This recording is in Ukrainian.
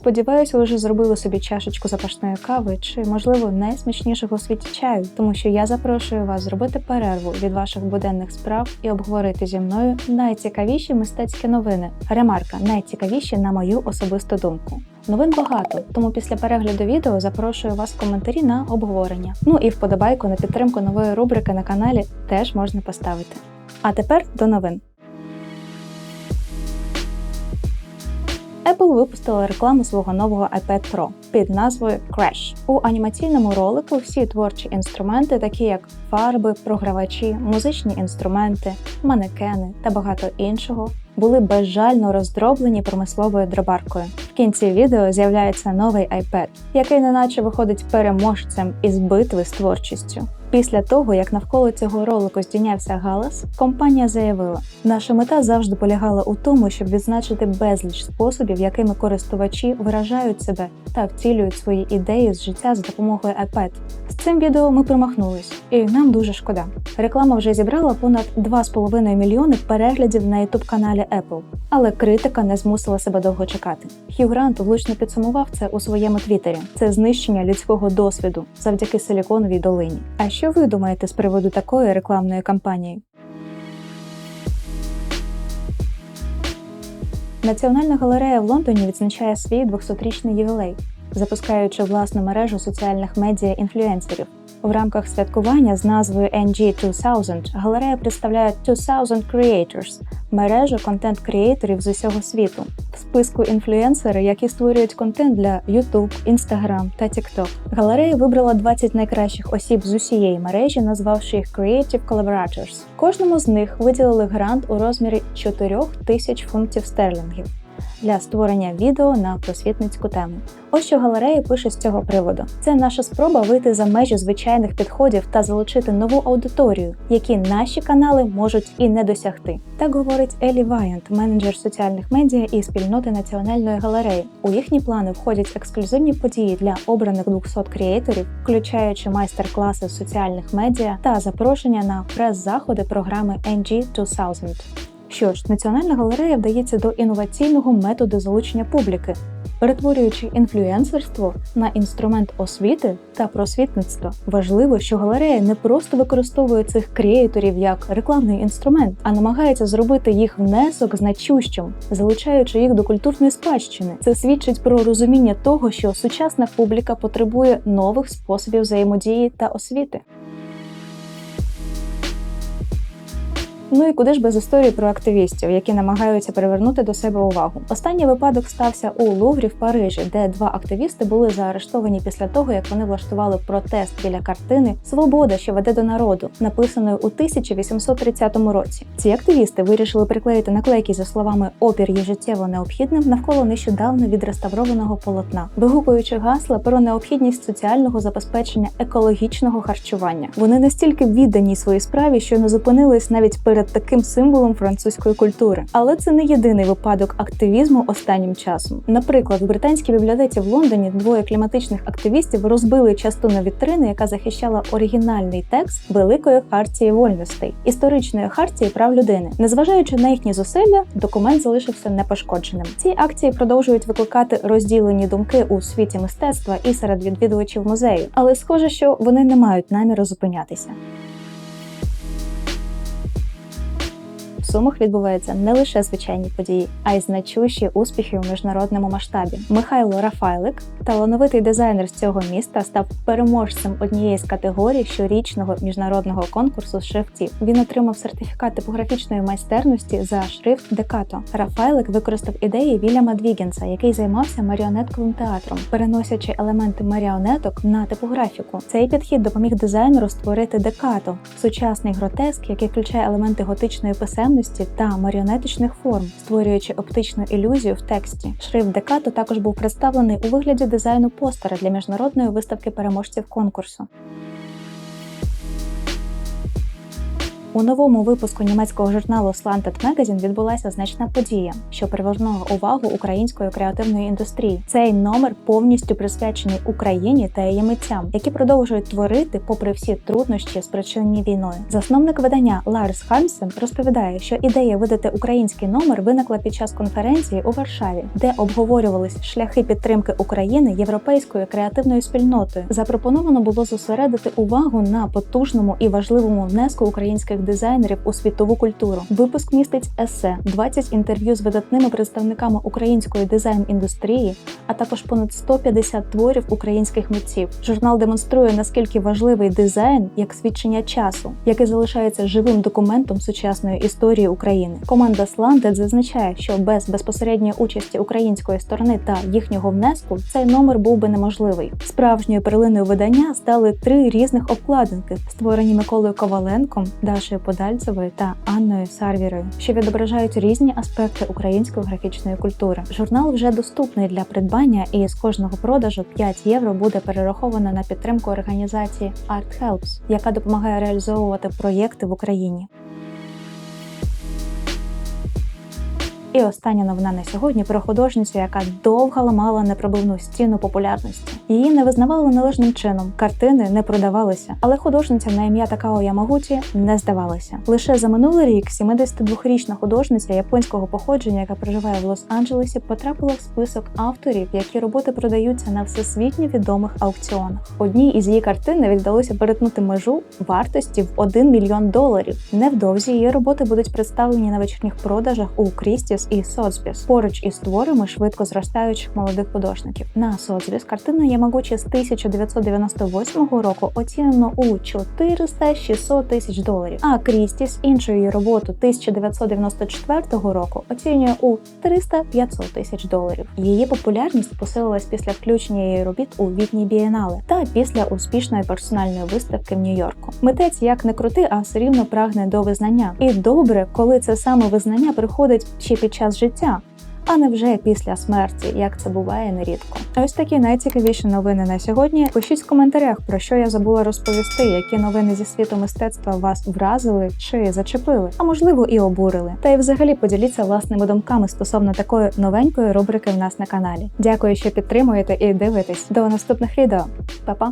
Сподіваюся, ви вже зробили собі чашечку запашної кави чи, можливо, найсмачнішого у світі чаю, тому що я запрошую вас зробити перерву від ваших буденних справ і обговорити зі мною найцікавіші мистецькі новини. Ремарка найцікавіші на мою особисту думку. Новин багато, тому після перегляду відео запрошую вас в коментарі на обговорення. Ну і вподобайку на підтримку нової рубрики на каналі теж можна поставити. А тепер до новин. Apple випустила рекламу свого нового iPad Pro під назвою Crash. У анімаційному ролику всі творчі інструменти, такі як фарби, програвачі, музичні інструменти, манекени та багато іншого, були безжально роздроблені промисловою дробаркою. В кінці відео з'являється новий iPad, який неначе виходить переможцем із битви з творчістю. Після того, як навколо цього ролику здійнявся галас, компанія заявила: наша мета завжди полягала у тому, щоб відзначити безліч способів, якими користувачі виражають себе та втілюють свої ідеї з життя з допомогою iPad. З цим відео ми промахнулись, і нам дуже шкода. Реклама вже зібрала понад 2,5 мільйони переглядів на youtube каналі Apple. Але критика не змусила себе довго чекати. Хью Грант влучно підсумував це у своєму твіттері. Це знищення людського досвіду завдяки силіконовій долині. А що ви думаєте з приводу такої рекламної кампанії? Національна галерея в Лондоні відзначає свій 200-річний ювілей, запускаючи власну мережу соціальних медіа інфлюенсерів. В рамках святкування з назвою NG 2000 галерея представляє 2000 Creators – мережу контент-креаторів з усього світу. В списку інфлюенсери, які створюють контент для YouTube, Instagram та TikTok. Галерея вибрала 20 найкращих осіб з усієї мережі, назвавши їх Creative Collaborators. Кожному з них виділили грант у розмірі 4 тисяч фунтів стерлінгів для створення відео на просвітницьку тему. Ось що галерея пише з цього приводу: це наша спроба вийти за межі звичайних підходів та залучити нову аудиторію, які наші канали можуть і не досягти. Так говорить Елі Вайант, менеджер соціальних медіа і спільноти національної галереї. У їхні плани входять ексклюзивні події для обраних 200 креаторів, включаючи майстер-класи соціальних медіа та запрошення на прес-заходи програми NG 2000. Що ж, Національна галерея вдається до інноваційного методу залучення публіки, перетворюючи інфлюенсерство на інструмент освіти та просвітництва. Важливо, що галерея не просто використовує цих креаторів як рекламний інструмент, а намагається зробити їх внесок значущим, залучаючи їх до культурної спадщини. Це свідчить про розуміння того, що сучасна публіка потребує нових способів взаємодії та освіти. Ну і куди ж без історії про активістів, які намагаються привернути до себе увагу. Останній випадок стався у Луврі в Парижі, де два активісти були заарештовані після того, як вони влаштували протест біля картини Свобода, що веде до народу, написаної у 1830 році. Ці активісти вирішили приклеїти наклейки за словами Опір є життєво необхідним навколо нещодавно відреставрованого полотна, вигукуючи гасла про необхідність соціального забезпечення екологічного харчування. Вони настільки віддані своїй справі, що не зупинились навіть перед перед таким символом французької культури. Але це не єдиний випадок активізму останнім часом. Наприклад, в британській бібліотеці в Лондоні двоє кліматичних активістів розбили частину вітрини, яка захищала оригінальний текст Великої хартії вольностей, історичної хартії прав людини. Незважаючи на їхні зусилля, документ залишився непошкодженим. Ці акції продовжують викликати розділені думки у світі мистецтва і серед відвідувачів музею, але схоже, що вони не мають наміру зупинятися. Сумах відбуваються не лише звичайні події, а й значущі успіхи у міжнародному масштабі. Михайло Рафайлик, талановитий дизайнер з цього міста, став переможцем однієї з категорій щорічного міжнародного конкурсу шрифтів. Він отримав сертифікат типографічної майстерності за шрифт Декато. Рафайлик використав ідеї Вільяма Двігенса, який займався маріонетковим театром, переносячи елементи маріонеток на типографіку. Цей підхід допоміг дизайнеру створити декато сучасний гротеск, який включає елементи готичної писемності об'ємності та маріонетичних форм, створюючи оптичну ілюзію в тексті. Шрифт Декато також був представлений у вигляді дизайну постера для міжнародної виставки переможців конкурсу. У новому випуску німецького журналу Slanted Magazine відбулася значна подія, що привернула увагу української креативної індустрії. Цей номер повністю присвячений Україні та її митцям, які продовжують творити попри всі труднощі, спричинені війною. Засновник видання Ларс Хальмсен розповідає, що ідея видати український номер виникла під час конференції у Варшаві, де обговорювались шляхи підтримки України європейською креативною спільнотою. Запропоновано було зосередити увагу на потужному і важливому внеску українських дизайнерів у світову культуру. Випуск містить есе, 20 інтерв'ю з видатними представниками української дизайн-індустрії, а також понад 150 творів українських митців. Журнал демонструє наскільки важливий дизайн як свідчення часу, який залишається живим документом сучасної історії України. Команда Slanted зазначає, що без безпосередньої участі української сторони та їхнього внеску цей номер був би неможливий. Справжньою перлиною видання стали три різних обкладинки, створені Миколою Коваленком, Дашою Подальцевою та Анною Сарвірою, що відображають різні аспекти української графічної культури. Журнал вже доступний для придбання, і з кожного продажу 5 євро буде перераховано на підтримку організації Art Helps, яка допомагає реалізовувати проєкти в Україні. І остання новина на сьогодні про художницю, яка довго ламала непробивну стіну популярності. Її не визнавали належним чином, картини не продавалися, але художниця на ім'я Такао Ямагуті не здавалася. Лише за минулий рік 72-річна художниця японського походження, яка проживає в Лос-Анджелесі, потрапила в список авторів, які роботи продаються на всесвітньо відомих аукціонах. Одній із її картин навіть вдалося перетнути межу вартості в 1 мільйон доларів. Невдовзі її роботи будуть представлені на вечірніх продажах у Крістіс і Соцбіс поруч із творами швидко зростаючих молодих художників. На Соцбіс картину Ямагучі з 1998 року оцінено у 400-600 тисяч доларів. А Крістіс іншу її роботу 1994 року оцінює у 300-500 тисяч доларів. Її популярність посилилась після включення її робіт у Відні Бієнале та після успішної персональної виставки в Нью-Йорку. Митець як не крути, а все рівно прагне до визнання. І добре, коли це саме визнання приходить ще під час життя. А не вже після смерті, як це буває нерідко. Ось такі найцікавіші новини на сьогодні. Пишіть в коментарях, про що я забула розповісти, які новини зі світу мистецтва вас вразили чи зачепили, а можливо і обурили. Та й взагалі поділіться власними думками стосовно такої новенької рубрики в нас на каналі. Дякую, що підтримуєте і дивитесь. До наступних відео. Па-па!